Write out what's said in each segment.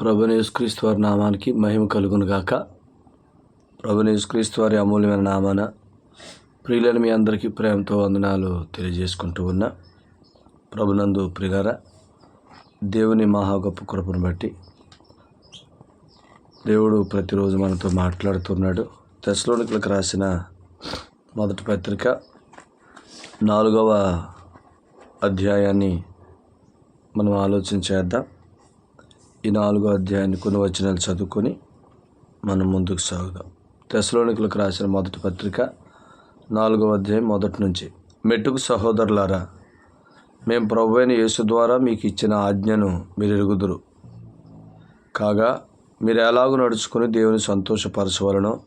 ప్రభునేసుక్రీస్తు వారి నామానికి మహిమ కలుగును గాక. ప్రభునేసుక్రీస్తు వారి అమూల్యమైన నామాన ప్రియులను మీ అందరికీ ప్రేమతో వందనాలు తెలియజేసుకుంటూ ఉన్నా. ప్రభునందు ప్రిగార దేవుని మహా గొప్ప కృపను బట్టి దేవుడు ప్రతిరోజు మనతో మాట్లాడుతున్నాడు. దశలోనికులకు రాసిన మొదటి పత్రిక నాలుగవ అధ్యాయాన్ని మనం ఆలోచన చేద్దాం. ఈ నాలుగో అధ్యాయాన్ని కొన్ని వచనాలు చదువుకొని మనం ముందుకు సాగుదాం. తెసలోనికులకు రాసిన మొదటి పత్రిక నాలుగో అధ్యాయం మొదటి నుంచి. మెట్టుకు సహోదరులారా మేము ప్రభు అయిన యేసు ద్వారా మీకు ఇచ్చిన ఆజ్ఞను మీరు ఎరుగుదురు కాగా మీరు ఎలాగో నడుచుకుని దేవుని సంతోషపరచవలనో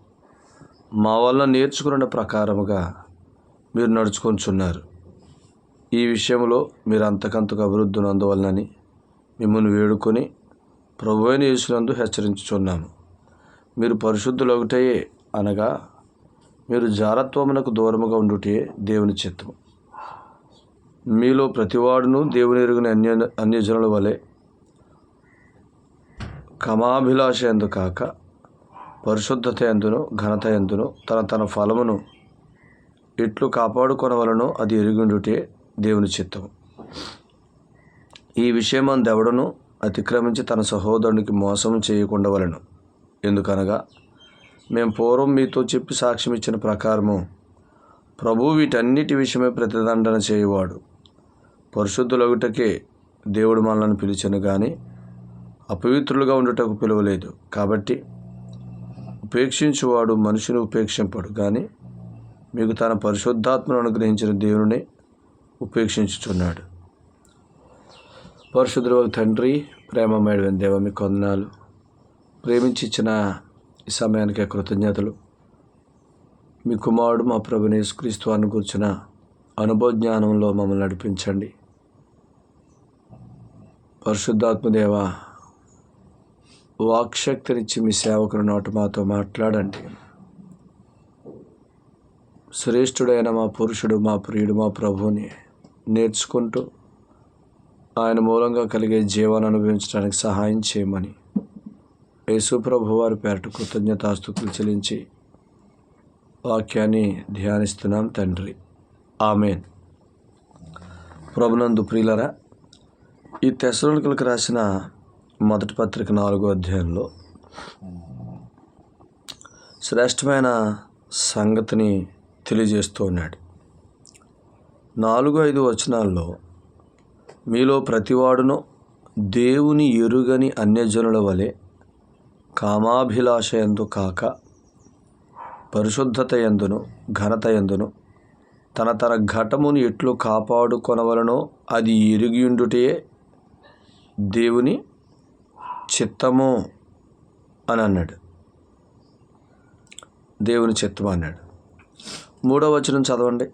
మా వల్ల నేర్చుకున్న ప్రకారముగా మీరు నడుచుకొంచున్నారు. ఈ విషయంలో మీరు అంతకంతకు అభివృద్ధిని అందవలనని మిమ్మల్ని వేడుకొని ప్రభువైన యేసునందు హెచ్చరించుచున్నాము. మీరు పరిశుద్ధులొకటే అనగా మీరు జారత్వమునకు దూరముగా ఉండుటే దేవుని చిత్తము. మీలో ప్రతివాడును దేవుని ఎరుగిన అన్య అన్యజనుల వలె కమాభిలాష ఎందు కాక పరిశుద్ధత ఎందును ఘనత ఎందును తన తన ఫలమును ఇట్లు కాపాడుకొనవలను అది ఎరుగుండుటే దేవుని చిత్తము. ఈ విషయమందు ఎవడను అతిక్రమించి తన సహోదరునికి మోసం చేయకుండా వలెను. ఎందుకనగా మేము పూర్వం మీతో చెప్పి సాక్ష్యం ఇచ్చిన ప్రకారము ప్రభు వీటన్నిటి విషయమే ప్రతిదండన చేయువాడు. పరిశుద్ధులగుటకే దేవుడు మనల్ని పిలిచను కానీ అపవిత్రులుగా ఉండుటకు పిలువలేదు. కాబట్టి ఉపేక్షించువాడు మనిషిని ఉపేక్షింపడు కానీ మీకు తన పరిశుద్ధాత్మను అనుగ్రహించిన దేవుని ఉపేక్షించుచున్నాడు. పరిశుద్ధుల తండ్రి ప్రేమ మేడవైన దేవ మీ కొందనాలు. ప్రేమించి ఇచ్చిన ఈ సమయానికి కృతజ్ఞతలు. మీ కుమారుడు మా ప్రభుని క్రీస్తు అని కూర్చున్న అనుభవ జ్ఞానంలో మమ్మల్ని నడిపించండి. పరిశుద్ధాత్మదేవ వాక్శక్తినిచ్చి మీ సేవకుని నోట మాతో మాట్లాడండి. శ్రేష్ఠుడైన మా పురుషుడు మా ప్రియుడు మా ప్రభువుని నేర్చుకుంటూ ఆయన మూలంగా కలిగే జీవాన్ని అనుభవించడానికి సహాయం చేయమని యేసుప్రభు వారి పేరట కృతజ్ఞతాస్తుతులు చెల్లించి వాక్యాన్ని ధ్యానిస్తున్నాం తండ్రి. ఆమెన్. ప్రభునందు ప్రియులరా ఈ తెసరులకు రాసిన మొదటి పత్రిక నాలుగో అధ్యాయంలో శ్రేష్టమైన సంగతిని తెలియజేస్తూ ఉన్నాడు. నాలుగు ఐదు వచనాల్లో మీలో ప్రతివాడును దేవుని ఎరుగని అన్యజనుల వలె కామాభిలాషయందు కాక పరిశుద్ధత ఎందును ఘనత ఎందును తన తన ఘటమును ఎట్లు కాపాడుకొనవలనో అది ఎరిగియుండుటే దేవుని చిత్తము అని అన్నాడు. దేవుని చిత్తము అన్నాడు. మూడవ వచనం చదవండి.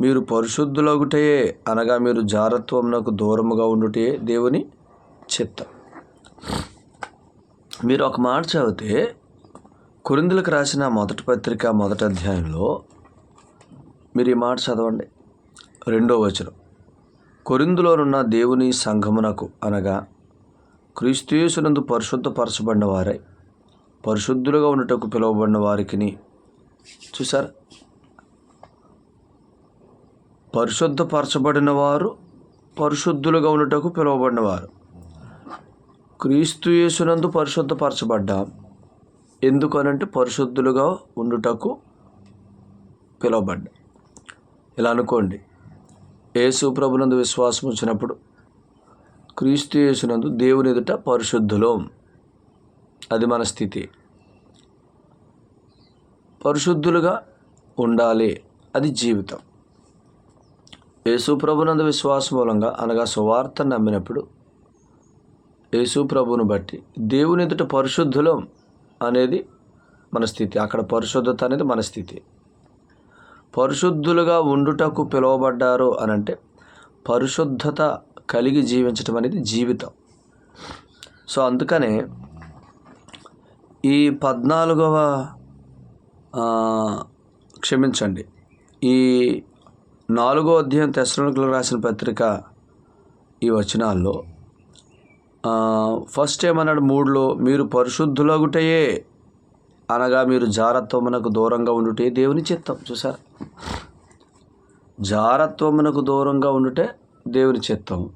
మీరు పరిశుద్ధులగుటయే అనగా మీరు జారత్వమునకు దూరముగా ఉండుటే దేవుని చిత్తం మీరు ఒక మాట చదివితే కొరిందులకు రాసిన మొదటి పత్రిక మొదటి అధ్యాయంలో మీరు ఈ మాట చదవండి. రెండో వచనం. కొరిందులోనున్న దేవుని సంఘమునకు అనగా క్రీస్తుయేసునందు పరిశుద్ధపరచబడిన వారై పరిశుద్ధులుగా ఉండటకు పిలువబడిన వారికి చూసారు పరిశుద్ధపరచబడిన వారు పరిశుద్ధులుగా ఉండటకు పిలువబడినవారు. క్రీస్తు యేసునందు పరిశుద్ధపరచబడ్డాం ఎందుకనంటే పరిశుద్ధులుగా ఉండుటకు పిలువబడ్డా. ఇలా అనుకోండి యేసు ప్రభునందు విశ్వాసం వచ్చినప్పుడు క్రీస్తు యేసునందు దేవుని ఎదుట పరిశుద్ధులం. అది మన స్థితి. పరిశుద్ధులుగా ఉండాలి. అది జీవితం. యేసు ప్రభునందు విశ్వాసం మూలంగా అనగా సువార్త నమ్మినప్పుడు యేసు బట్టి దేవుని ఎదుట పరిశుద్ధులం అనేది మన స్థితి. అక్కడ పరిశుద్ధత అనేది మన స్థితి. పరిశుద్ధులుగా ఉండుటకు పిలువబడ్డారు అని అంటే పరిశుద్ధత కలిగి జీవించటం అనేది జీవితం. సో అందుకనే ఈ పద్నాలుగవ క్షమించండి. ఈ నాలుగో అధ్యాయం తెసరణకులు రాసిన పత్రిక ఈ వచనాల్లో ఫస్ట్ ఏమన్నాడు? మూడులో మీరు పరిశుద్ధులగుటయే. అనగా మీరు జారత్వమునకు దూరంగా ఉండుటే దేవుని చిత్తం. చూసారా? జారత్వమునకు దూరంగా ఉండుటే దేవుని చిత్తం.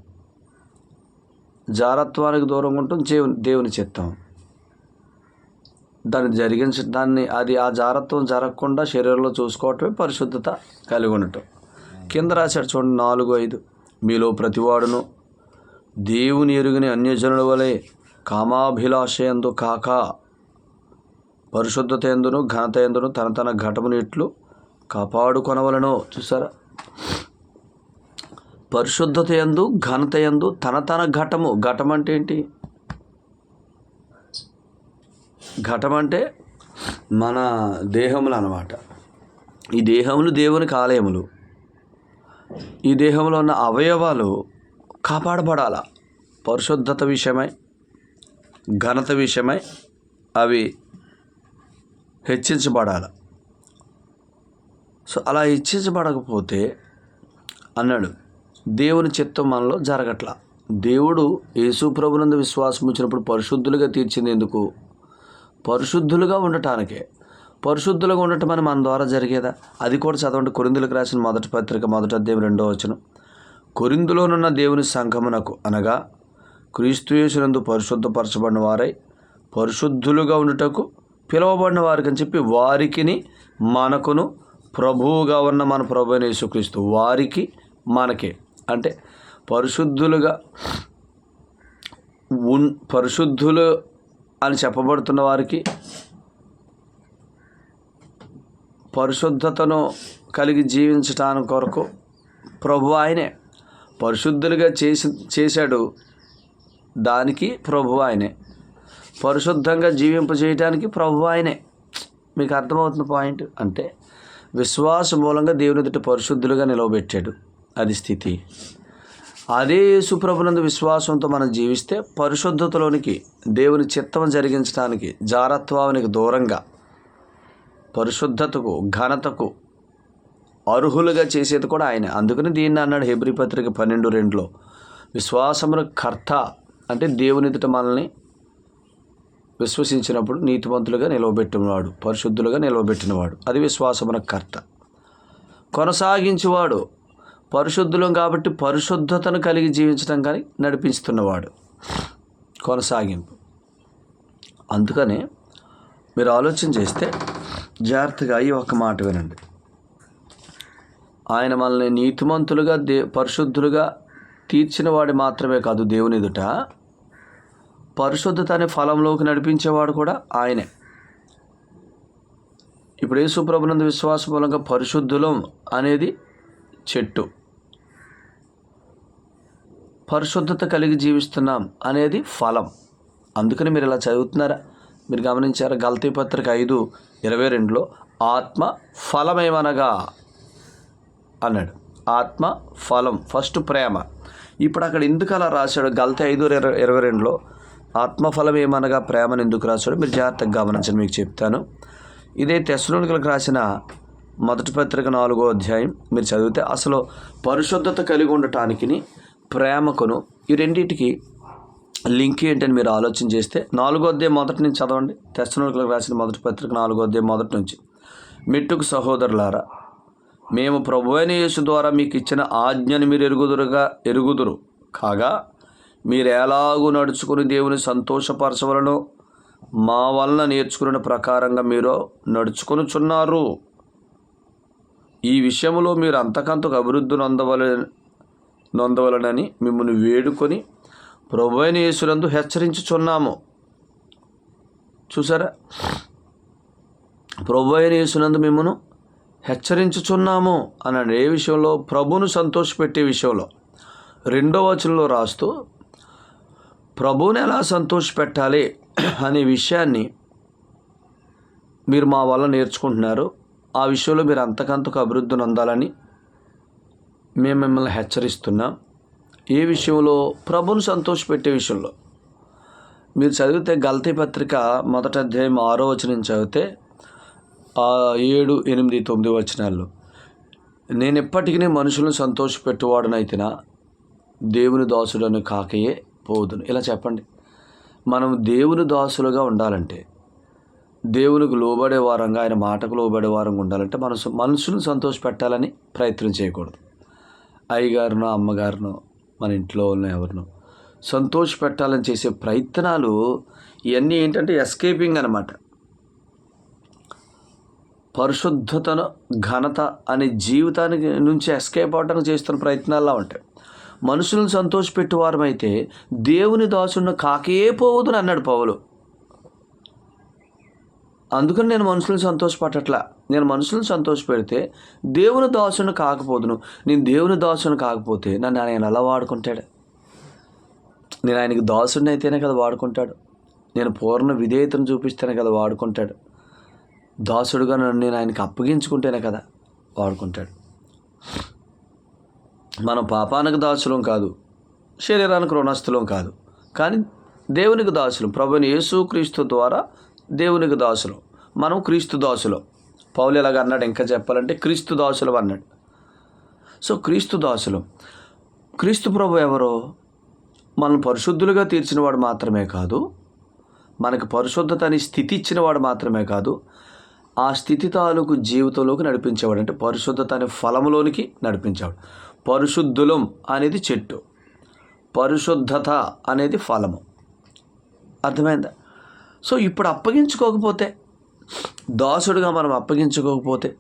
జారత్వానికి దూరంగా ఉంటుంది దేవుని దేవుని చిత్తం. దాన్ని జరిగించ దాన్ని అది ఆ జారత్వం జరగకుండా శరీరంలో చూసుకోవటమే పరిశుద్ధత కలిగి ఉండటం. కింద రాశాడు చూడండి నాలుగు ఐదు. మీలో ప్రతివాడును దేవుని ఎరుగని అన్యజనుల వలె కామాభిలాషయందు కాక పరిశుద్ధత ఎందును ఘనత ఎందును తన తన ఘటమును ఇట్లు కాపాడుకొనవలను. చూసారా? పరిశుద్ధత ఎందు ఘనత ఎందు తన తన ఘటము. ఘటం అంటే ఏంటి? ఘటం అంటే మన దేహములు అన్నమాట. ఈ దేహములు దేవునికి ఆలయములు. ఈ దేహంలో ఉన్న అవయవాలు కాపాడబడాల? పరిశుద్ధత విషయమై ఘనత విషయమై అవి హెచ్చించబడాలి? సో అలా హెచ్చించబడకపోతే అన్నాడు దేవుని చిత్తం మనలో జరగట్ల. దేవుడు యేసు ప్రభునందు విశ్వాసం వచ్చినప్పుడు పరిశుద్ధులుగా తీర్చింది ఎందుకు? పరిశుద్ధులుగా ఉండటానికే. పరిశుద్ధులుగా ఉండటం అని మన ద్వారా జరిగేదా? అది కూడా చదవండి. కొరిందులకు రాసిన మొదటి పత్రిక మొదటి అధ్యాయం రెండో వచనం. కొరిందులోనున్న దేవుని సంఘమునకు అనగా క్రీస్తుయేసునందు పరిశుద్ధపరచబడిన వారై పరిశుద్ధులుగా ఉండుటకు పిలువబడిన వారికి అని చెప్పి వారికిని మనకును ప్రభువుగా ఉన్న మన ప్రభు అయిన యేసుక్రీస్తు వారికి మనకే. అంటే పరిశుద్ధులుగా ఉన్ పరిశుద్ధులు అని చెప్పబడుతున్న వారికి పరిశుద్ధతను కలిగి జీవించటానికి కొరకు ప్రభు ఆయనే. పరిశుద్ధులుగా చేసి చేశాడు దానికి ప్రభు ఆయనే. పరిశుద్ధంగా జీవింపజేయడానికి ప్రభు ఆయనే. మీకు అర్థమవుతున్న పాయింట్ అంటే విశ్వాస మూలంగా దేవుని ఎదుట పరిశుద్ధులుగా నిలవబెట్టాడు. అది స్థితి. అదే యేసుప్రభునందు విశ్వాసంతో మనం జీవిస్తే పరిశుద్ధతలోనికి దేవుని చిత్తం జరిగించడానికి జారత్వానికి దూరంగా పరిశుద్ధతకు ఘనతకు అర్హులుగా చేసేది కూడా ఆయన. అందుకని దీన్ని అన్నాడు హెబ్రి పత్రిక పన్నెండు రెండులో. విశ్వాసమున కర్త అంటే దేవుని ఎదుట మనల్ని విశ్వసించినప్పుడు నీతిమంతులుగా నిలవబెట్టినవాడు పరిశుద్ధులుగా నిలవబెట్టినవాడు. అది విశ్వాసమున కర్త. కొనసాగించేవాడు పరిశుద్ధులం కాబట్టి పరిశుద్ధతను కలిగి జీవించడం కానీ నడిపిస్తున్నవాడు. కొనసాగింపు. అందుకనే మీరు ఆలోచన చేస్తే జాగ్రత్తగా ఈ ఒక్క మాట వినండి. ఆయన మనల్ని నీతిమంతులుగా దే పరిశుద్ధులుగా తీర్చినవాడు మాత్రమే కాదు దేవుని ఎదుట. పరిశుద్ధత అనే ఫలంలోకి నడిపించేవాడు కూడా ఆయనే. ఇప్పుడు యేసుప్రభునందు విశ్వాస మూలంగా పరిశుద్ధులం అనేది చెట్టు. పరిశుద్ధత కలిగి జీవిస్తున్నాం అనేది ఫలం. అందుకని మీరు ఇలా చదువుతున్నారా? మీరు గమనించారా? గల్తీ పత్రిక ఐదు ఇరవై రెండులో ఆత్మ ఫలమేమనగా అన్నాడు. ఆత్మ ఫలం ఫస్ట్ ప్రేమ. ఇప్పుడు అక్కడ ఎందుకు అలా రాశాడు? గల్తే ఐదు ఇరవై ఇరవై రెండులో ఆత్మఫలం ఏమనగా ప్రేమను ఎందుకు రాశాడు? మీరు జాగ్రత్తగా గమనించండి మీకు చెప్తాను. ఇదే తెస్సలోనికలకు రాసిన మొదటి పత్రిక నాలుగో అధ్యాయం. మీరు చదివితే అసలు పరిశుద్ధత కలిగి ఉండటానికి ప్రేమకును ఈ రెండింటికి లింక్ ఏంటని మీరు ఆలోచన చేస్తే నాలుగో అధ్యాయం మొదటి నుంచి చదవండి. తెస్సలోనికలకు రాసిన మొదటి పత్రిక నాలుగో అధ్యాయం మొదటి నుంచి. మెట్టుకు సహోదరులారా మేము ప్రభు అయిన యేసు ద్వారా మీకు ఇచ్చిన ఆజ్ఞను మీరు ఎరుగుదురుగా ఎరుగుదురు. కాగా మీరు ఎలాగూ నడుచుకుని దేవుని సంతోషపరచవలను మా వలన నేర్చుకున్న ప్రకారంగా మీరు నడుచుకొనుచున్నారు. ఈ విషయంలో మీరు అంతకంతకు అభివృద్ధి నొందవల నొందవలనని మిమ్మల్ని వేడుకొని ప్రభు అయిన యేసునందు హెచ్చరించుచున్నాము. చూసారా? ప్రభు అయిన యేసునందు మిమ్మను హెచ్చరించుచున్నాము అన్నాడు ఏ విషయంలో? ప్రభును సంతోషపెట్టే విషయంలో. రెండో వచనంలో రాస్తూ ప్రభువుని ఎలా సంతోషపెట్టాలి అనే విషయాన్ని మీరు మా వల్ల నేర్చుకుంటున్నారు. ఆ విషయంలో మీరు అంతకంతకు అభివృద్ధి నొందాలని మేము మిమ్మల్ని హెచ్చరిస్తున్నాం. ఏ విషయంలో ప్రభుని సంతోషపెట్టే విషయంలో. మీరు చదివితే గల్తీ పత్రిక మొదటి అధ్యాయం ఆరో వచనం చదివితే ఏడు ఎనిమిది తొమ్మిది వచనాల్లో నేను ఎప్పటికీ మనుషులను సంతోషపెట్టువాడనైతేనా? దేవుని దాసులను కాకయే పోదును. ఇలా చెప్పండి. మనం దేవుని దాసులుగా ఉండాలంటే దేవునికి లోబడే వారంగా ఆయన మాటకు లోబడే వారంగా ఉండాలంటే మనసు మనుషులను సంతోషపెట్టాలని ప్రయత్నం చేయకూడదు. అయ్యగారినో అమ్మగారినో మన ఇంట్లో ఉన్న ఎవరినో. సంతోష పెట్టాలని చేసే ప్రయత్నాలు ఇవన్నీ ఏంటంటే ఎస్కేపింగ్ అనమాట పరిశుద్ధతను ఘనత అనే జీవితానికి నుంచి ఎస్కేప్ అవడానికి చేస్తున్న ప్రయత్నాల్లో ఉంటాయి. మనుషులను సంతోషపెట్టేవారమైతే దేవుని దాసున్న కాకే పోవద్దని అన్నాడు పౌలు. అందుకని నేను మనుషులను సంతోషపడట్లా. నేను మనుషులను సంతోషపెడితే దేవుని దాసుని కాకపోదును. నేను దేవుని దాసుని కాకపోతే నన్ను ఆయన ఎలా వాడుకుంటాడు? నేను ఆయనకి దాసుడిని అయితేనే కదా వాడుకుంటాడు. నేను పూర్ణ విధేయతను చూపిస్తేనే కదా వాడుకుంటాడు. దాసుడుగా నన్ను నేను ఆయనకి అప్పగించుకుంటేనే కదా వాడుకుంటాడు. మనం పాపానికి దాసులం కాదు శరీరానికి రుణస్థులం కాదు. కానీ దేవునికి దాసులం. ప్రభుని యేసు క్రీస్తు ద్వారా దేవునికి దాసులం. మనం క్రీస్తు దాసులం. పౌలు ఎలాగ అన్నాడు? ఇంకా చెప్పాలంటే క్రీస్తు దాసులం అన్నాడు. సో క్రీస్తు దాసులం క్రీస్తు ప్రభు ఎవరో? మనం పరిశుద్ధులుగా తీర్చినవాడు మాత్రమే కాదు మనకు పరిశుద్ధత అని స్థితి ఇచ్చినవాడు మాత్రమే కాదు ఆ స్థితి తాలూకు జీవితంలోకి నడిపించేవాడు. అంటే పరిశుద్ధత అనే ఫలములోనికి నడిపించేవాడు. పరిశుద్ధులం అనేది చెట్టు పరిశుద్ధత అనేది ఫలము. అర్థమైందా? సో ఇప్పుడు అప్పగించుకోకపోతే దాసుడుగా మనం అప్పగించుకోకపోతే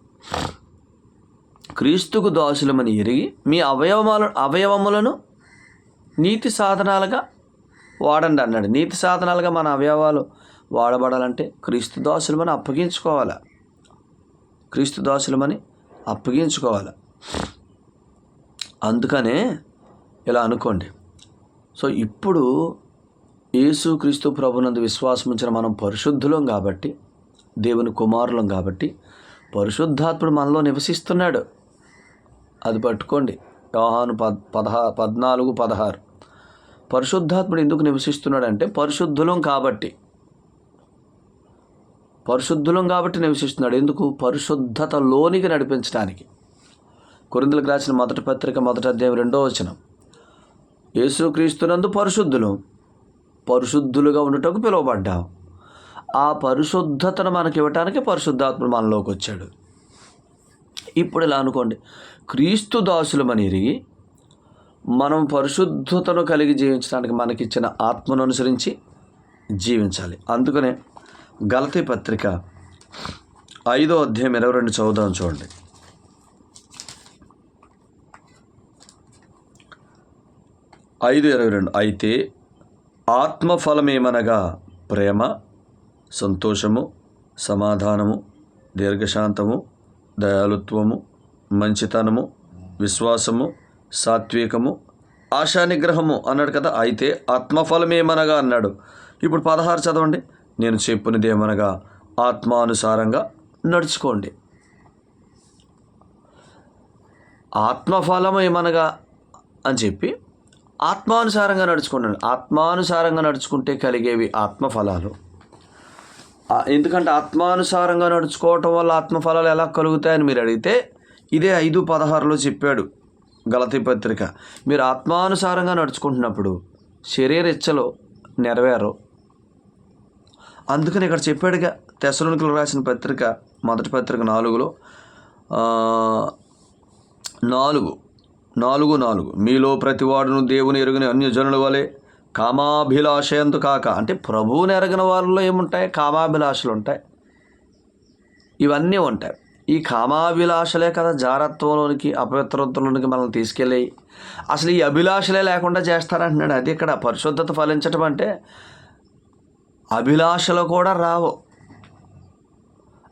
క్రీస్తుకు దాసులమని ఎరిగి మీ అవయవముల అవయవములను నీతి సాధనాలుగా వాడండి అన్నాడు. నీతి సాధనాలుగా మన అవయవాలు వాడబడాలంటే క్రీస్తు దాసులమని అప్పగించుకోవాలి. క్రీస్తు దాసులమని అప్పగించుకోవాలి. అందుకనే ఇలా అనుకోండి. సో ఇప్పుడు యేసు క్రీస్తు ప్రభునందు విశ్వాసం ఉంచిన మనం పరిశుద్ధులం కాబట్టి దేవుని కుమారులం కాబట్టి పరిశుద్ధాత్ముడు మనలో నివసిస్తున్నాడు. అది పట్టుకోండి. యోహాను పద్ పదహా పద్నాలుగు పదహారు. పరిశుద్ధాత్ముడు ఎందుకు నివసిస్తున్నాడంటే పరిశుద్ధులం కాబట్టి. పరిశుద్ధులం కాబట్టి నివసిస్తున్నాడు. ఎందుకు? పరిశుద్ధతలోనికి నడిపించడానికి. కొరిందులకు రాసిన మొదటి పత్రిక మొదటి అధ్యాయం రెండో వచనం. యేసుక్రీస్తునందు పరిశుద్ధులు. పరిశుద్ధులుగా ఉండటకు పిలువబడ్డాం. ఆ పరిశుద్ధతను మనకి ఇవ్వటానికి పరిశుద్ధాత్మ మనలోకి వచ్చాడు. ఇప్పుడు ఇలా అనుకోండి. క్రీస్తు దాసులమని ఎరిగి మనం పరిశుద్ధతను కలిగి జీవించడానికి మనకిచ్చిన ఆత్మను అనుసరించి జీవించాలి. అందుకనే గలతీ పత్రిక ఐదో అధ్యాయం ఇరవై రెండు చదువుదాం చూడండి. ఐదు ఇరవై రెండు. అయితే ఆత్మఫలమేమనగా ప్రేమ సంతోషము సమాధానము దీర్ఘశాంతము దయాలుత్వము మంచితనము విశ్వాసము సాత్వికము ఆశానిగ్రహము అన్నాడు కదా. అయితే ఆత్మఫలమేమనగా అన్నాడు. ఇప్పుడు పదహారు చదవండి. నేను చెప్పినదేమనగా ఆత్మానుసారంగా నడుచుకోండి. ఆత్మఫలం ఏమనగా అని చెప్పి ఆత్మానుసారంగా నడుచుకోండి. ఆత్మానుసారంగా నడుచుకుంటే కలిగేవి ఆత్మఫలాలు. ఎందుకంటే ఆత్మానుసారంగా నడుచుకోవటం వల్ల ఆత్మఫలాలు ఎలా కలుగుతాయని మీరు అడిగితే ఇదే ఐదు పదహారులో చెప్పాడు గలతీ పత్రిక. మీరు ఆత్మానుసారంగా నడుచుకుంటున్నప్పుడు శరీర ఇచ్చలో నెరవేరు అందుకని ఇక్కడ చెప్పాడుగా తెసలోనికలు రాసిన పత్రిక మొదటి పత్రిక నాలుగులో నాలుగు నాలుగు నాలుగు. మీలో ప్రతివాడును దేవుని ఎరుగని అన్యజనుల వలె కామాభిలాషయంతు కాక. అంటే ప్రభువుని ఎరగిన వాళ్ళలో ఏముంటాయి? కామాభిలాషలు ఉంటాయి ఇవన్నీ ఉంటాయి. ఈ కామాభిలాషలే కదా జారత్వంలోనికి అపవిత్రత్వంలోనికి మనల్ని తీసుకెళ్ళి అసలు ఈ అభిలాషలే లేకుండా చేస్తారంటున్నాడు. అది ఇక్కడ పరిశుద్ధత ఫలించటం అంటే అభిలాషలు కూడా రావు.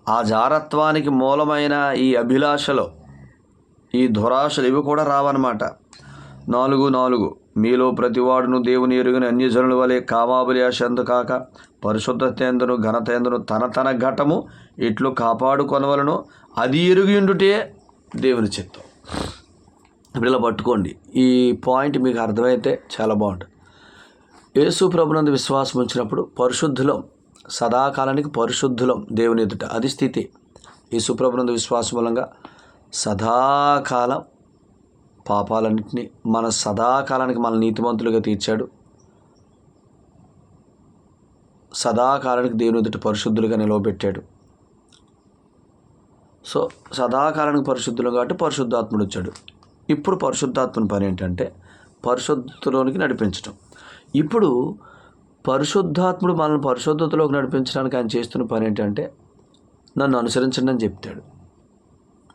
ఆ జారత్వానికి మూలమైన ఈ అభిలాషలు ఈ దురాశలు ఇవి కూడా రావన్నమాట. నాలుగు నాలుగు. మీలో ప్రతివాడును దేవుని ఎరుగని అన్యజనుల వలె కామాభిలాషందు కాక పరిశుద్ధతేందును ఘనతేందును తన తన ఘటము ఇట్లు కాపాడుకొనవలను. అది ఎరుగిండుటే దేవుని చిత్తం. ఇప్పుడు ఇలా పట్టుకోండి. ఈ పాయింట్ మీకు అర్థమైతే చాలా బాగుంటుంది. యేసు ప్రభునందు విశ్వాసం ఉంచినప్పుడు పరిశుద్ధులం సదాకాలానికి పరిశుద్ధులం దేవుని ఎదుట. అది స్థితి. యేసు ప్రభునందు విశ్వాసం మూలంగా సదాకాలం పాపాలన్నింటినీ మన సదాకాలానికి మన నీతిమంతులుగా తీర్చాడు. సదాకాలానికి దేవుని ఎదుటి పరిశుద్ధులుగా నిలవబెట్టాడు. సో సదాకాలానికి పరిశుద్ధులు కాబట్టి పరిశుద్ధాత్ముడు వచ్చాడు. ఇప్పుడు పరిశుద్ధాత్మని పని ఏంటంటే పరిశుద్ధతలోనికి నడిపించడం ఇప్పుడు పరిశుద్ధాత్ముడు మనల్ని పరిశుద్ధతలోకి నడిపించడానికి ఆయన చేస్తున్న పని ఏంటంటే నన్ను అనుసరించండి అని చెప్తాడు.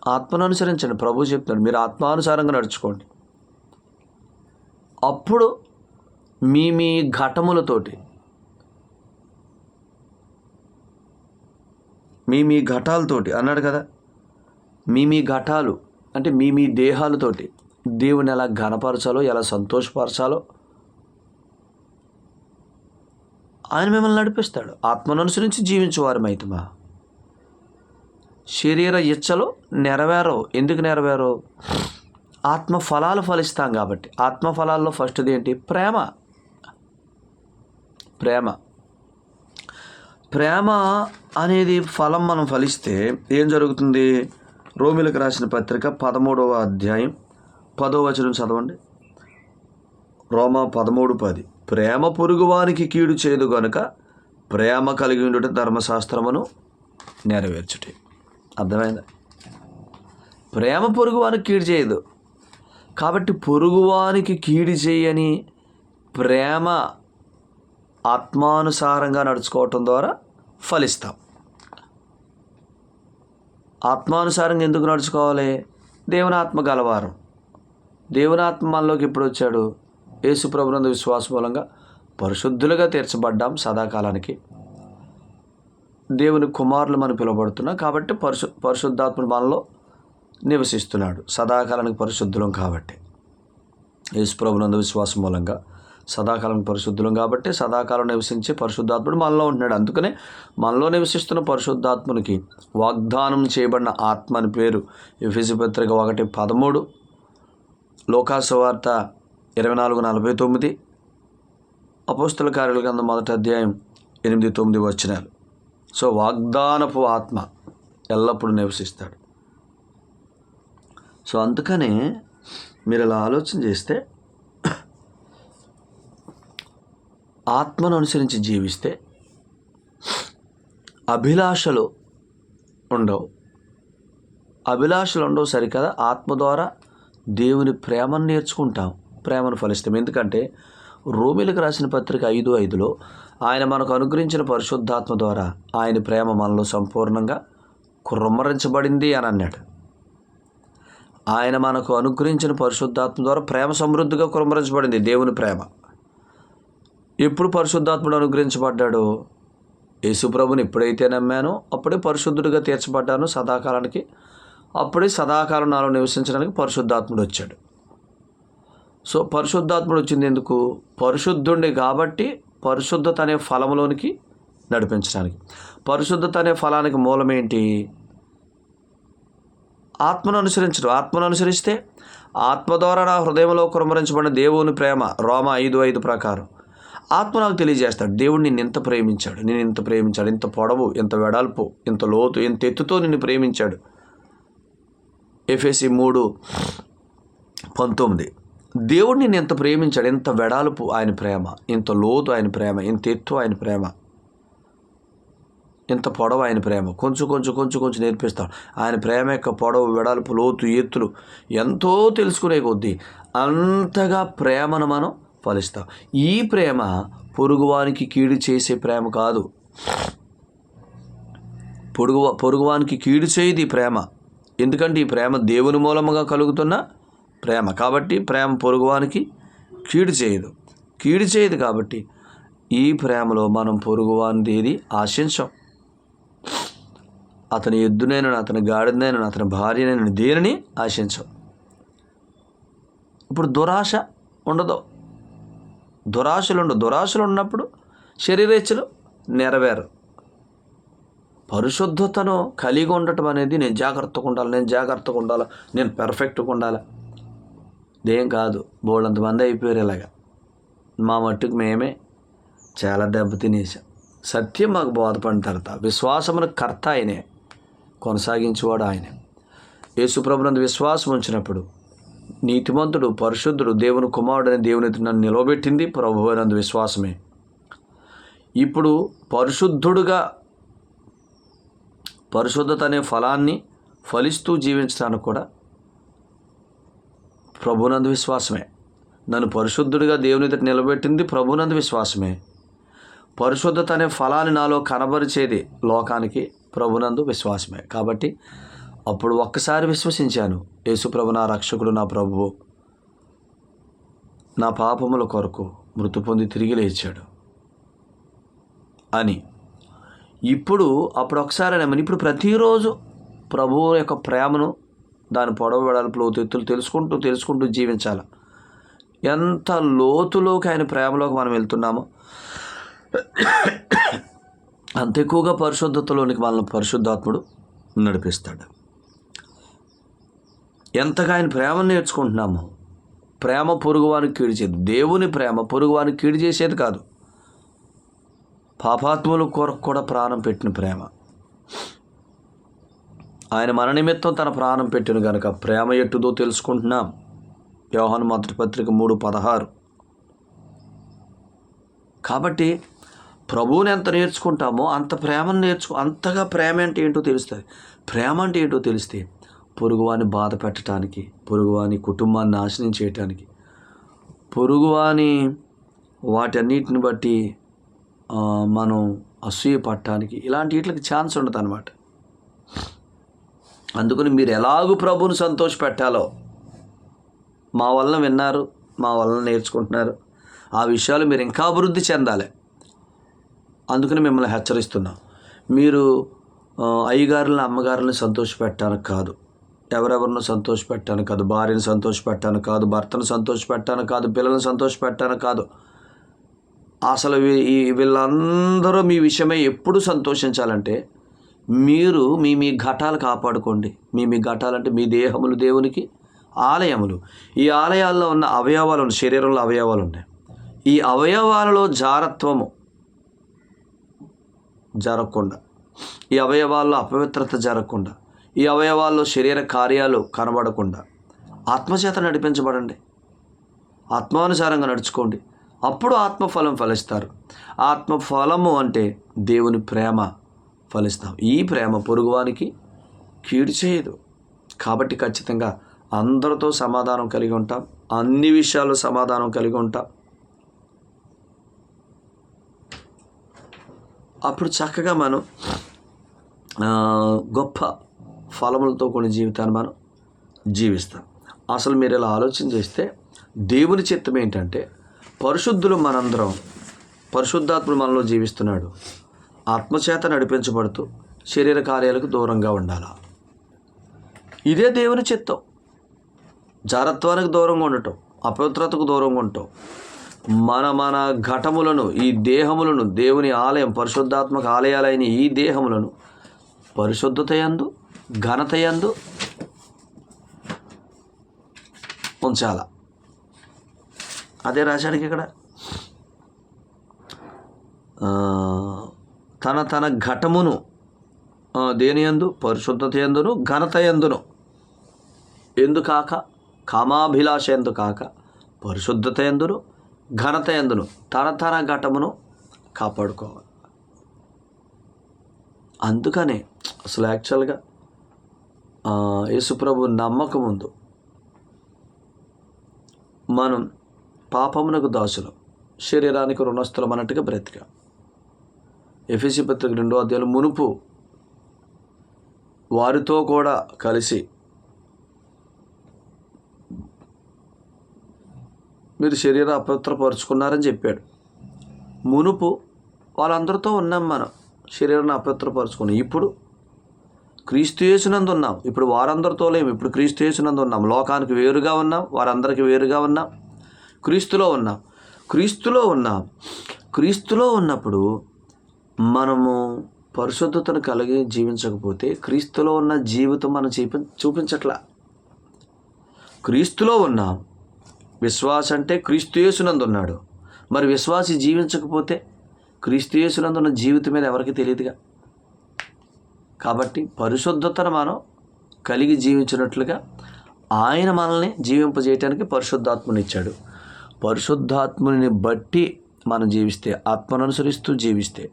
ఆత్మను అనుసరించండి ప్రభు చెప్తాడు మీరు ఆత్మానుసారంగా నడుచుకోండి. అప్పుడు మీ మీ ఘటములతోటి మీ మీ ఘటాలతోటి అన్నాడు కదా మీ మీ ఘటాలు అంటే మీ మీ దేహాలతోటి దేవుని ఎలా ఘనపరచాలో ఎలా సంతోషపరచాలో ఆయన మిమ్మల్ని నడిపిస్తాడు. ఆత్మను అనుసరించి జీవించేవారు మైతమా శరీర ఇచ్చలు నెరవేరవు. ఎందుకు నెరవేరవు? ఆత్మ ఫలాలు ఫలిస్తాం కాబట్టి. ఆత్మ ఫలాల్లో ఫస్ట్ది ఏంటి? ప్రేమ. ప్రేమ. ప్రేమ అనేది ఫలం మనం ఫలిస్తే ఏం జరుగుతుంది? రోమిలకు రాసిన పత్రిక పదమూడవ అధ్యాయం పదో వచనం చదవండి. రోమ పదమూడు పది. ప్రేమ పొరుగువానికి కీడు చేయదు గనుక ప్రేమ కలిగి ఉండుట ధర్మశాస్త్రమును నెరవేర్చుటే. అర్థమైందా? ప్రేమ పొరుగువానికి కీడు చేయదు. కాబట్టి పొరుగువానికి కీడు చేయని ప్రేమ ఆత్మానుసారంగా నడుచుకోవటం ద్వారా ఫలిస్తాం. ఆత్మానుసారంగా ఎందుకు నడుచుకోవాలి? దేవునాత్మ గలవారం. దేవునాత్మ మనలోకి ఎప్పుడు వచ్చాడు? యేసు ప్రభునందు విశ్వాస మూలంగా పరిశుద్ధులుగా తీర్చబడ్డాం సదాకాలానికి. దేవుని కుమారులు మనం పిలువబడుతున్నాం కాబట్టి పరిశు పరిశుద్ధాత్ముడు మనలో నివసిస్తున్నాడు. సదాకాలానికి పరిశుద్ధులం కాబట్టి. యేసుప్రభునందు విశ్వాసం మూలంగా సదాకాలం పరిశుద్ధులం కాబట్టి సదాకాలం నివసించే పరిశుద్ధాత్ముడు మనలో ఉంటున్నాడు. అందుకనే మనలో నివసిస్తున్న పరిశుద్ధాత్మునికి వాగ్దానం చేయబడిన ఆత్మ అని పేరు ఎఫిసి ఒకటి పదమూడు లోకాసు వార్త ఇరవై నాలుగు నలభై తొమ్మిది అపోస్తుల కార్యాల కింద మొదటి అధ్యాయం ఎనిమిది తొమ్మిది వచ్చినారు సో వాగ్దానపు ఆత్మ ఎల్లప్పుడూ నివసిస్తాడు. సో అందుకనే మీరు ఇలా ఆలోచన చేస్తే ఆత్మను అనుసరించి జీవిస్తే అభిలాషలు ఉండవు. అభిలాషలు ఉండవు సరికదా? ఆత్మ ద్వారా దేవుని ప్రేమను నేర్చుకుంటాం ప్రేమను ఫలిస్తాం. ఎందుకంటే రోమిలకు రాసిన పత్రిక ఐదు ఐదులో ఆయన మనకు అనుగ్రహించిన పరిశుద్ధాత్మ ద్వారా ఆయన ప్రేమ మనలో సంపూర్ణంగా కుమ్మరించబడింది అని అన్నాడు. ఆయన మనకు అనుగ్రహించిన పరిశుద్ధాత్మ ద్వారా ప్రేమ సమృద్ధిగా కురమరించబడింది. దేవుని ప్రేమ. ఎప్పుడు పరిశుద్ధాత్ముడు అనుగ్రహించబడ్డాడు యేసుప్రభుని ఎప్పుడైతే నమ్మానో అప్పుడే పరిశుద్ధుడిగా తీర్చబడ్డాను సదాకాలానికి. అప్పుడే సదాకాలం నాలో నివసించడానికి పరిశుద్ధాత్ముడు వచ్చాడు. సో పరిశుద్ధాత్ముడు వచ్చింది ఎందుకు? పరిశుద్ధుడిని కాబట్టి పరిశుద్ధత అనే ఫలములోనికి నడిపించడానికి. పరిశుద్ధత అనే ఫలానికి మూలం ఏంటి? ఆత్మను అనుసరించడం. ఆత్మను అనుసరిస్తే ఆత్మ ద్వారా నా హృదయంలో కురమరించబడిన దేవుని ప్రేమ రోమ ఐదు ఐదు ప్రకారం. ఆత్మ నాకు తెలియజేస్తాడు. దేవుడు నిన్ను ఎంత ప్రేమించాడు. నేను ఇంత ప్రేమించాడు. ఇంత పొడవు ఇంత వెడల్పు ఇంత లోతు ఇంత ఎత్తుతో నిన్ను ప్రేమించాడు. ఎఫ్ఎసి మూడు పంతొమ్మిది. దేవుడిని నేను ఎంత ప్రేమించాడు ఎంత వెడల్పు ఆయన ప్రేమ ఇంత లోతు ఆయన ప్రేమ ఇంత ఎత్తు ఆయన ప్రేమ ఇంత పొడవు ఆయన ప్రేమ. కొంచెం కొంచెం కొంచెం కొంచెం నేర్పిస్తాడు ఆయన ప్రేమ యొక్క పొడవు వెడల్పు లోతు ఎత్తులు ఎంతో తెలుసుకునే కొద్దీ అంతగా ప్రేమను మనం ఫలిస్తాం. ఈ ప్రేమ పొరుగువానికి కీడు చేసే ప్రేమ కాదు. పొరుగు పొరుగువానికి కీడు చేయది ఈ ప్రేమ. ఎందుకంటే ఈ ప్రేమ దేవుని మూలముగా కలుగుతున్న ప్రేమ. కాబట్టి ప్రేమ పొరుగువానికి కీడు చేయదు. కీడు చేయదు కాబట్టి ఈ ప్రేమలో మనం పొరుగువాని ఏది ఆశించం. అతని ఎద్దునైనా అతని గాడిదైనా అతని భార్యనైనా దేనిని ఆశించం? ఇప్పుడు దురాశ ఉండదు. దురాశలు ఉండవు దురాశలు ఉన్నప్పుడు శరీరేచ్ఛలు నెరవేరు పరిశుద్ధతను కలిగి ఉండటం అనేది నేను జాగ్రత్తగా ఉండాలి నేను జాగ్రత్తగా ఉండాలి నేను పెర్ఫెక్ట్గా ఉండాలి. ఇదేం కాదు. బోళ్ళంత మంది అయిపోయారు ఇలాగా. మా మట్టుకు మేమే చాలా దెబ్బ తినేసాం సత్యం మాకు బోధపడిన తర్వాత విశ్వాసమును కర్త ఆయనే. కొనసాగించేవాడు ఆయనే. యేసుప్రభునందు విశ్వాసం ఉంచినప్పుడు నీతిమంతుడు పరిశుద్ధుడు దేవుని కుమారుడని దేవుని నన్ను నిలవబెట్టింది ప్రభు విశ్వాసమే. ఇప్పుడు పరిశుద్ధుడుగా పరిశుద్ధత అనే ఫలాన్ని ఫలిస్తూ జీవించడానికి కూడా ప్రభునందు విశ్వాసమే. నన్ను పరిశుద్ధుడిగా దేవుని దగ్గర నిలబెట్టింది ప్రభునందు విశ్వాసమే. పరిశుద్ధత అనే ఫలాన్ని నాలో కనబరిచేది లోకానికి ప్రభునందు విశ్వాసమే. కాబట్టి అప్పుడు ఒక్కసారి విశ్వసించాను యేసుప్రభు నా రక్షకుడు నా ప్రభువు నా పాపముల కొరకు మృతి పొంది తిరిగి లేచాడు అని. ఇప్పుడు అప్పుడు ఒకసారి నమ్మని ఇప్పుడు ప్రతిరోజు ప్రభువు యొక్క ప్రేమను దాని పొడవు వెడల్పులు లోతెత్తులు తెలుసుకుంటూ తెలుసుకుంటూ జీవించాలి. ఎంత లోతులోకి ఆయన ప్రేమలోకి మనం వెళ్తున్నామో అంత ఎక్కువగా పరిశుద్ధతలోనికి మనల్ని పరిశుద్ధాత్ముడు నడిపిస్తాడు. ఎంతగా ఆయన ప్రేమను నేర్చుకుంటున్నామో ప్రేమ పొరుగువానికి కీడు చేయదు దేవుని ప్రేమ పొరుగువానికి కీడు చేసేది కాదు. పాపాత్ముల కొరకు కూడా ప్రాణం పెట్టిన ప్రేమ. ఆయన మన నిమిత్తం తన ప్రాణం పెట్టిన గనక ప్రేమ ఎట్టుదో తెలుసుకుంటున్నాం. యోహన్ మొదటి పత్రిక మూడు పదహారు. కాబట్టి ప్రభువుని ఎంత నేర్చుకుంటామో అంత ప్రేమను నేర్చుకో అంతగా ప్రేమ అంటే ఏంటో తెలుస్తుంది ప్రేమ అంటే ఏంటో తెలిస్తే పొరుగువాని బాధ పెట్టడానికి పొరుగువాని కుటుంబాన్ని నాశనం చేయటానికి పొరుగువాని వాటన్నిటిని బట్టి మనం అసూయ పట్టడానికి ఇలాంటి వీటికి ఛాన్స్ ఉండదు అనమాట అందుకని మీరు ఎలాగూ ప్రభువుని సంతోష పెట్టాలో మా వలన విన్నారు మా వలన నేర్చుకుంటున్నారు. ఆ విషయాలు మీరు ఇంకా అభివృద్ధి చెందాలి. అందుకని మిమ్మల్ని హెచ్చరిస్తున్నాం. మీరు అయ్యగారులను అమ్మగారులను సంతోషపెట్టానికి కాదు. ఎవరెవరిని సంతోషపెట్టాను కాదు. భార్యను సంతోషపెట్టాను కాదు. భర్తను సంతోషపెట్టాను కాదు. పిల్లలను సంతోషపెట్టాను కాదు. అసలు ఈ వీళ్ళందరూ మీ విషయమై ఎప్పుడు సంతోషించాలంటే మీరు మీ మీ ఘటాలు కాపాడుకోండి. మీ మీ ఘటాలంటే మీ దేహములు దేవునికి ఆలయములు. ఈ ఆలయాల్లో ఉన్న అవయవాలు ఉన్నాయి. శరీరంలో అవయవాలు ఉన్నాయి. ఈ అవయవాలలో జారత్వము జరగకుండా ఈ అవయవాల్లో అపవిత్రత జరగకుండా ఈ అవయవాల్లో శరీర కార్యాలు కనబడకుండా ఆత్మచేత నడిపించబడండి. ఆత్మానుసారంగా నడుచుకోండి. అప్పుడు ఆత్మఫలం ఫలిస్తారు. ఆత్మఫలము అంటే దేవుని ప్రేమ. ఫలిస్తాం. ఈ ప్రేమ పొరుగువానికి కీడు చేయదు. కాబట్టి ఖచ్చితంగా అందరితో సమాధానం కలిగి ఉంటాం. అన్ని విషయాల్లో సమాధానం కలిగి ఉంటాం. అప్పుడు చక్కగా మనం గొప్ప ఫలములతో కొన్ని జీవితాన్ని మనం జీవిస్తాం. అసలు మీరు ఇలా ఆలోచన చేస్తే దేవుని చిత్తం ఏంటంటే పరిశుద్ధులు మనందరం పరిశుద్ధాత్ముడు మనలో జీవిస్తున్నాడు. ఆత్మచేత నడిపించబడుతూ శరీర కార్యాలకు దూరంగా ఉండాలా? ఇదే దేవుని చిత్తం. జారత్వానికి దూరంగా ఉండటం అపవిత్రతకు దూరంగా ఉండటం మన మన ఘటములను ఈ దేహములను దేవుని ఆలయం పరిశుద్ధాత్మక ఆలయాలైన ఈ దేహములను పరిశుద్ధతయందు ఘనతయందు ఉంచాల? అదే రాశానికి ఇక్కడ. తన తన ఘటమును దేనియందు దేని యందు? పరిశుద్ధత ఎందును ఘనత ఎందును ఎందుకాక? కామాభిలాష ఎందు కాక పరిశుద్ధత ఎందును ఘనత ఎందును తన తన ఘటమును కాపాడుకోవాలి. అందుకనే అసలు యాక్చువల్గా యేసుప్రభు నమ్మకం ముందు మనం పాపమునకు దాసులు. శరీరానికి రుణస్థలం అన్నట్టుగా బ్రతికాం. ఎఫ్ఎసి పత్రిక రెండో అధ్యాయులు మునుపు వారితో కూడా కలిసి మీరు శరీర అపవిత్రపరుచుకున్నారని చెప్పాడు. మునుపు వాళ్ళందరితో ఉన్నాం మనం శరీరాన్ని అపవిత్రపరుచుకున్నాం ఇప్పుడు క్రీస్తు చేసినందు ఉన్నాం. ఇప్పుడు వారందరితో లేము. ఇప్పుడు క్రీస్తు చేసినందు ఉన్నాం. లోకానికి వేరుగా ఉన్నాం. వారందరికీ వేరుగా ఉన్నాం. క్రీస్తులో ఉన్నాం. క్రీస్తులో ఉన్నాం. క్రీస్తులో ఉన్నప్పుడు మనము పరిశుద్ధతను కలిగి జీవించకపోతే క్రీస్తులో ఉన్న జీవితం మనం చూపి చూపించట్లా. క్రీస్తులో ఉన్నాం విశ్వాస అంటే క్రీస్తు యేసునందు ఉన్నాడు మరి విశ్వాసి జీవించకపోతే క్రీస్తు యేసునందు ఉన్న జీవితం మీద ఎవరికి తెలియదుగా? కాబట్టి పరిశుద్ధతను మనం కలిగి జీవించినట్లుగా ఆయన మనల్ని జీవింపజేయటానికి పరిశుద్ధాత్మని ఇచ్చాడు పరిశుద్ధాత్ముని బట్టి మనం జీవిస్తే ఆత్మను అనుసరిస్తూ జీవిస్తే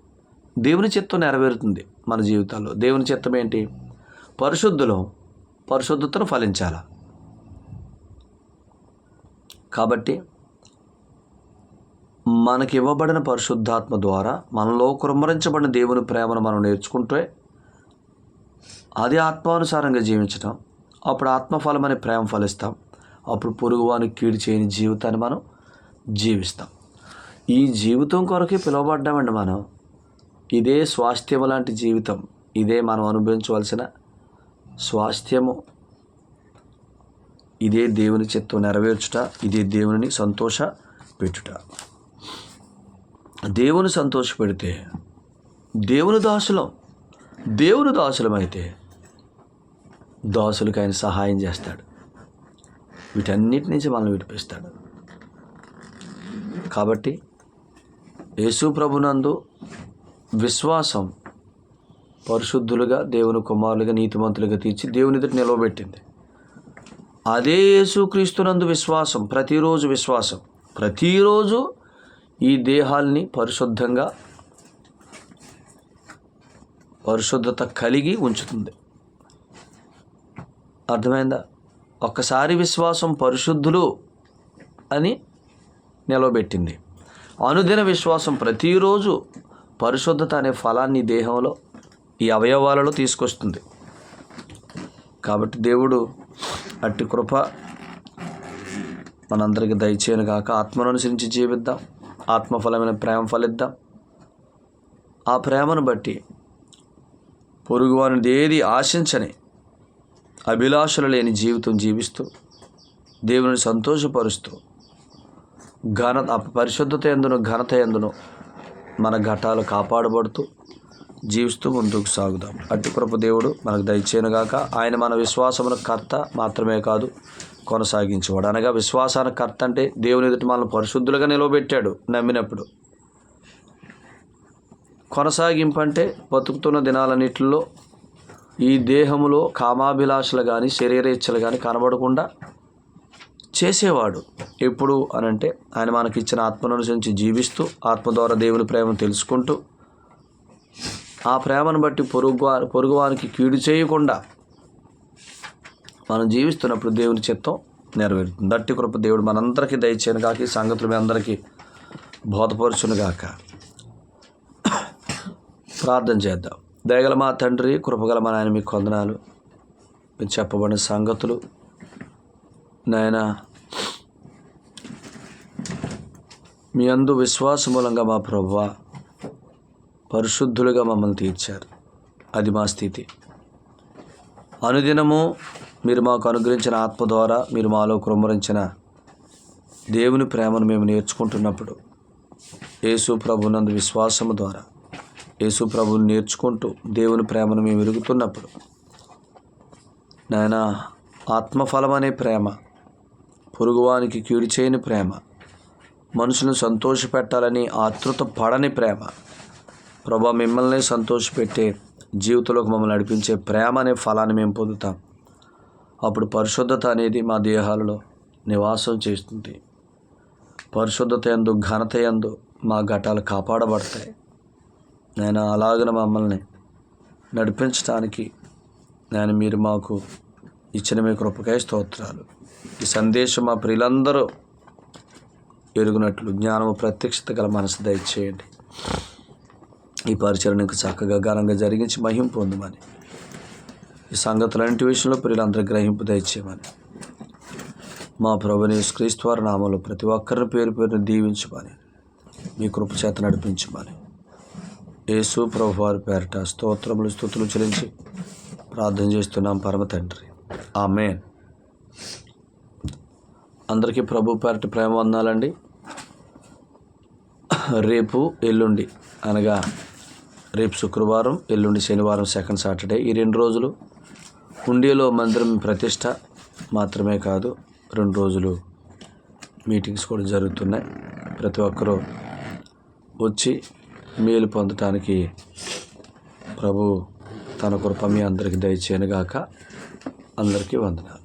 దేవుని చిత్తం నెరవేరుతుంది మన జీవితాల్లో. దేవుని చిత్తం ఏంటి? పరిశుద్ధులు పరిశుద్ధతను ఫలించాల? కాబట్టి మనకి ఇవ్వబడిన పరిశుద్ధాత్మ ద్వారా మనలో కురుమరించబడిన దేవుని ప్రేమను మనం నేర్చుకుంటే అది ఆత్మానుసారంగా జీవించటం అప్పుడు ఆత్మఫలం అనే ప్రేమ ఫలిస్తాం అప్పుడు పొరుగువానికి కీడు చేయని జీవితాన్ని మనం జీవిస్తాం. ఈ జీవితం కొరకే పిలువబడ్డామండి మనం. ఇదే స్వాస్థ్యం లాంటి జీవితం. ఇదే మనం అనుభవించవలసిన స్వాస్థ్యము. ఇదే దేవుని చిత్తం నెరవేర్చుట ఇదే దేవుని సంతోష పెట్టుట. దేవుని సంతోష పెడితే దేవుని దాసులం దేవుని దాసులమైతే దాసులకు ఆయన సహాయం చేస్తాడు. వీటన్నిటి నుంచి మనల్ని విడిపిస్తాడు. కాబట్టి యేసు ప్రభునందు విశ్వాసం పరిశుద్ధులుగా దేవుని కుమారులుగా నీతిమంతులుగా తీర్చి దేవుని దగ్గర నిలవబెట్టింది. అదే యేసుక్రీస్తునందు విశ్వాసం ప్రతిరోజు విశ్వాసం. ప్రతిరోజు ఈ దేహాల్ని పరిశుద్ధంగా పరిశుద్ధత కలిగి ఉంచుతుంది. అర్థమైందా? ఒక్కసారి విశ్వాసం పరిశుద్ధులు అని నిలవబెట్టింది. అనుదిన విశ్వాసం ప్రతిరోజు పరిశుద్ధత అనే ఫలాన్ని దేహంలో ఈ అవయవాలలో తీసుకొస్తుంది. కాబట్టి దేవుడు అట్టి కృప మనందరికీ దయచేయను కాక ఆత్మను అనుసరించి జీవిద్దాం. ఆత్మఫలమైన ప్రేమ ఫలిద్దాం. ఆ ప్రేమను బట్టి పొరుగువానిది ఏది ఆశించని అభిలాషలు లేని జీవితం జీవిస్తూ దేవుని సంతోషపరుస్తూ ఘన పరిశుద్ధత ఎందును ఘనత ఎందును మన ఘటాలు కాపాడబడుతూ జీవిస్తూ ముందుకు సాగుదాం. అట్టి కృప దేవుడు మనకు దయచేయనుగాక ఆయన మన విశ్వాసమున కర్త మాత్రమే కాదు కొనసాగించేవాడు. అనగా విశ్వాసానికి కర్త అంటే దేవుని ఎదుటి మనల్ని పరిశుద్ధులుగా నిలవబెట్టాడు నమ్మినప్పుడు. కొనసాగింపు అంటే బతుకుతున్న దినాలన్నిటిలో ఈ దేహములో కామాభిలాషలు కానీ శరీరేచ్ఛలు కానీ కనబడకుండా చేసేవాడు. ఎప్పుడు అనంటే ఆయన మనకిచ్చిన ఆత్మను అనుసరించి జీవిస్తూ ఆత్మ ద్వారా దేవుని ప్రేమను తెలుసుకుంటూ ఆ ప్రేమను బట్టి పొరుగు పొరుగువానికి కీడు చేయకుండా మనం జీవిస్తున్నప్పుడు దేవుని చిత్తం నెరవేరుతుంది. దట్టి కృప దేవుడు మనందరికీ దయచేయను కాక ఈ సంగతులు మీ అందరికీ బోధపరచును గాక. ప్రార్థన చేద్దాం. దయగల మా తండ్రి కృపగల మా నాయన మీకు వందనాలు. మీరు చెప్పబడిన సంగతులు. నాయన మీ అందు విశ్వాసమూలంగా మా ప్రభువ పరిశుద్ధులుగా మమ్మల్ని తీర్చారు. అది మా స్థితి. అనుదినము మీరు మాకు అనుగ్రహించిన ఆత్మ ద్వారా మీరు మాలో కృమరించిన దేవుని ప్రేమను మేము నేర్చుకుంటున్నప్పుడు యేసు ప్రభునందు విశ్వాసము ద్వారా యేసు ప్రభుని నేర్చుకుంటూ దేవుని ప్రేమను మేము ఎరుగుతున్నప్పుడు నాయన ఆత్మఫలం అనే ప్రేమ పొరుగువానికి కీడు చేయని ప్రేమ మనుషులను సంతోషపెట్టాలని ఆతృత పడని ప్రేమ. ప్రభా మిమ్మల్ని సంతోషపెట్టే జీవితంలోకి మమ్మల్ని నడిపించే ప్రేమ అనే ఫలాన్ని మేము పొందుతాం. అప్పుడు పరిశుద్ధత అనేది మా దేహాలలో నివాసం చేస్తుంది. పరిశుద్ధత ఎందు ఘనత ఎందు మా ఘటాలు కాపాడబడతాయి. నేను అలాగన మమ్మల్ని నడిపించడానికి నేను మీరు మాకు ఇచ్చిన మీ కృపకాయ స్తోత్రాలు. ఈ సందేశం మా ప్రియులందరూ ఎరుగునట్లు జ్ఞానము ప్రత్యక్షత గల మనసు దయచేయండి. ఈ పరిచరణకు చక్కగా ఘనంగా జరిగించి మహిం పొందమని. ఈ సంగతులన్నింటి విషయంలో పిల్లలందరూ గ్రహింపు దయచేయమని. మా ప్రభుని క్రీస్తు వారి నామంలో ప్రతి ఒక్కరిని పేరు పేరుని దీవించమని. మీ కృప చేత నడిపించమని. యేసు ప్రభు వారి పేరట స్తోత్రములు స్థుతులు చెల్లించి ప్రార్థన చేస్తున్నాం పరమ తండ్రి. ఆమెన్. అందరికీ ప్రభు పేరటి ప్రేమ వందాలండి రేపు ఎల్లుండి అనగా రేపు శుక్రవారం ఎల్లుండి శనివారం సెకండ్ సాటర్డే ఈ రెండు రోజులు హుండీలో మందిరం ప్రతిష్ట మాత్రమే కాదు రెండు రోజులు మీటింగ్స్ కూడా జరుగుతున్నాయి. ప్రతి ఒక్కరూ వచ్చి మేలు పొందటానికి ప్రభు తన కృప మీ అందరికీ దయచేయనుగాక. అందరికీ వందనాలు.